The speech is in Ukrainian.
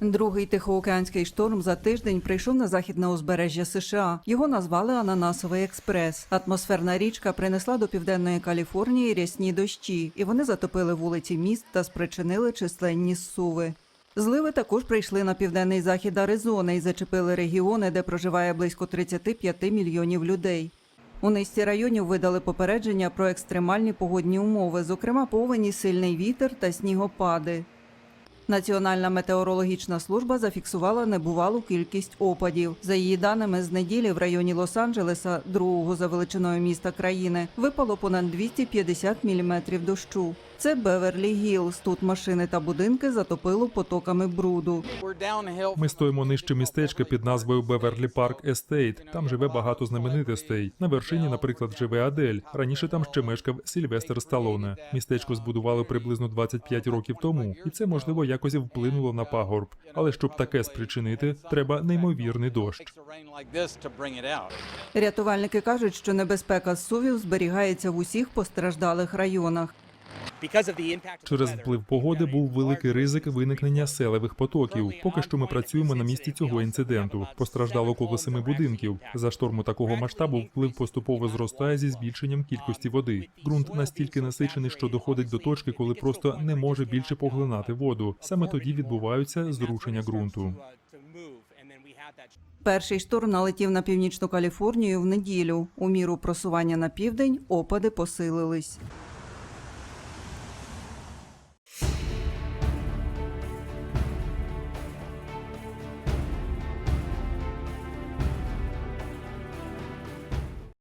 Другий тихоокеанський шторм за тиждень прийшов на західне узбережжя США. Його назвали Ананасовий експрес. Атмосферна річка принесла до південної Каліфорнії рясні дощі, і вони затопили вулиці міст та спричинили численні зсуви. Зливи також прийшли на південний захід Аризони і зачепили регіони, де проживає близько 35 мільйонів людей. У низці районів видали попередження про екстремальні погодні умови, зокрема повені, сильний вітер та снігопади. Національна метеорологічна служба зафіксувала небувалу кількість опадів. За її даними, з неділі в районі Лос-Анджелеса, другого за величиною міста країни, випало понад 250 міліметрів дощу. Це Беверлі Гілз. Тут машини та будинки затопило потоками бруду. Ми стоїмо нижче містечка під назвою Беверлі Парк Естейт. Там живе багато знаменитостей. На вершині, наприклад, живе Адель. Раніше там ще мешкав Сільвестр Сталоне. Містечко збудували приблизно 25 років тому, і це можливо якось вплинуло на пагорб. Але щоб таке спричинити, треба неймовірний дощ. Рятувальники кажуть, що небезпека зсувів зберігається в усіх постраждалих районах. Через вплив погоди був великий ризик виникнення селевих потоків. Поки що ми працюємо на місці цього інциденту. Постраждало коло семи будинків. За шторму такого масштабу вплив поступово зростає зі збільшенням кількості води. Ґрунт настільки насичений, що доходить до точки, коли просто не може більше поглинати воду. Саме тоді відбуваються зрушення ґрунту. Перший шторм налетів на північну Каліфорнію в неділю. У міру просування на південь опади посилились.